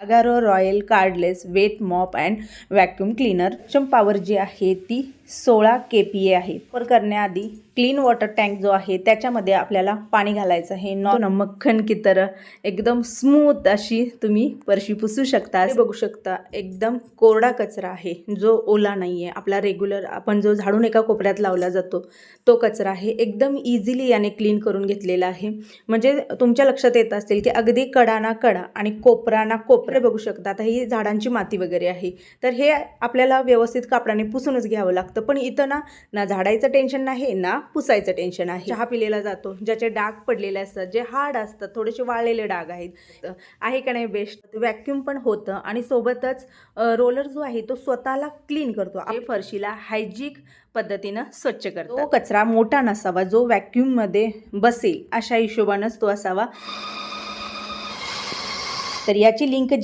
Agaro royal cordless wet mop and vacuum cleaner Champawat जी आहे ती सोळा के पी ए आहे. वापर करण्याआधी क्लीन वॉटर टँक जो आहे त्याच्यामध्ये आपल्याला पाणी घालायचं आहे. नॉन मक्खन की तर एकदम स्मूथ अशी तुम्ही परशी पुसू शकता. बघू शकता एकदम कोरडा कचरा आहे. जो ओला नाही आहे आपला रेग्युलर आपण जो झाडून एका कोपऱ्यात लावला जातो तो कचरा आहे. एकदम इझिली याने क्लीन करून घेतलेला आहे. म्हणजे तुमच्या लक्षात येत असेल की अगदी कडा ना कडा आणि कोपरा ना कोपरे. बघू शकता. आता ही झाडांची माती वगैरे आहे. तर हे आपल्याला व्यवस्थित कापडाने पुसूनच घ्यावं लागतं. लागतं. पण इथं ना ना झाडायचं टेन्शन नाही ना पुसायचं टेन्शन आहे. चहा पिलेला जातो ज्याचे डाग पडलेले असतात जे हार्ड असतात थोडेसे वाळलेले डाग आहेत. आहे का नाही बेस्ट व्हॅक्यूम पण होतं आणि सोबतच रोलर जो आहे तो स्वतःला क्लीन करतो. आपल्या फरशीला हायजिक पद्धतीनं स्वच्छ करतो तो कचरा मोठा नसावा जो व्हॅक्यूममध्ये बसेल अशा हिशोबानंच तो असावा. तर याची लिंक